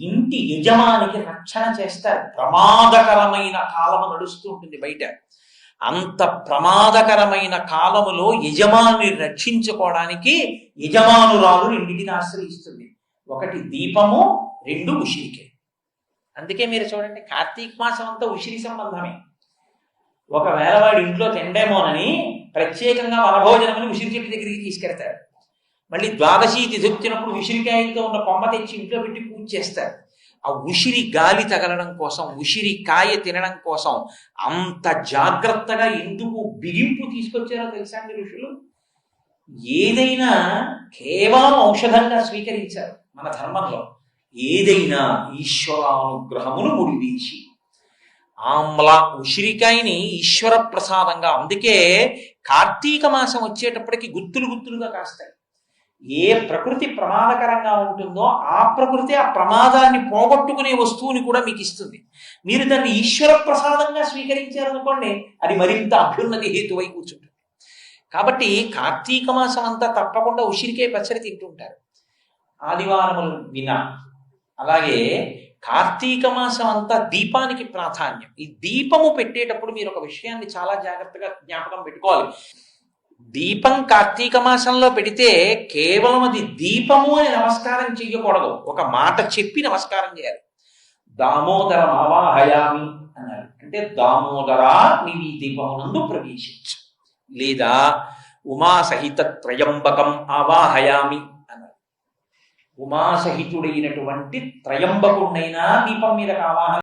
ఇంటి యజమానికి రక్షణ చేస్తారు ప్రమాదకరమైన కాలము నడుస్తూ ఉంటుంది బయట. అంత ప్రమాదకరమైన కాలములో యజమాని రక్షించుకోవడానికి యజమానురాలు రెండింటిని ఆశ్రయిస్తుంది. ఒకటి దీపము రెండు ఉసిరికే అందుకే మీరు చూడండి కార్తీక మాసం అంతా ఉసిరి సంబంధమే. ఒకవేళ వాడు ఇంట్లో తిండేమోనని ప్రత్యేకంగా వనభోజనమని ఉసిరి చెట్టు దగ్గరికి తీసుకెళ్తారు మళ్ళీ ద్వాదశి తిథి వచ్చినప్పుడు ఉసిరికాయలతో ఉన్న కొమ్మ తెచ్చి ఇంట్లో పెట్టి పూజ చేస్తారు. ఆ ఉసిరి గాలి తగలడం కోసం ఉసిరి కాయ తినడం కోసం అంత జాగ్రత్తగా ఎందుకు బిగింపు తీసుకొచ్చారో తెలుసా అండి ఋషులు? ఏదైనా కేవలం ఔషధంగా స్వీకరించారు మన ధర్మంలో. ఏదైనా ఈశ్వరానుగ్రహమును ముడివీచి. ఆమ్ల ఉసిరికాయని ఈశ్వర ప్రసాదంగా అందుకే కార్తీక మాసం వచ్చేటప్పటికి గుత్తులు గుత్తులుగా కాస్తాయి. ఏ ప్రకృతి ప్రమాదకరంగా ఉంటుందో ఆ ప్రకృతి ఆ ప్రమాదాన్ని పోగొట్టుకునే వస్తువుని కూడా మీకు ఇస్తుంది. మీరు దాన్ని ఈశ్వర ప్రసాదంగా స్వీకరించారనుకోండి అది మరింత అభ్యున్నతి హేతువై కూర్చుంటుంది. కాబట్టి కార్తీక మాసం అంతా తప్పకుండా ఉసిరికే పచ్చడి తింటుంటారు. ఆదివారములు వినా. అలాగే కార్తీక మాసం అంతా దీపానికి ప్రాధాన్యం. ఈ దీపము పెట్టేటప్పుడు మీరు ఒక విషయాన్ని చాలా జాగ్రత్తగా జ్ఞాపకం పెట్టుకోవాలి. దీపం కార్తీక మాసంలో పెడితే కేవలం అది దీపము అని నమస్కారం చెయ్యకూడదు. ఒక మాట చెప్పి నమస్కారం చేయాలి. దామోదర ఆవాహయామి అన్నారు. అంటే దామోదరా నీవి ఈ దీపమునందు ప్రవేశించు. లేదా ఉమాసహిత త్రయంబకం ఆవాహయామి అన్నారు. ఉమాసహితుడైనటువంటి త్రయంబకుడైనా దీపం మీద ఆవాహన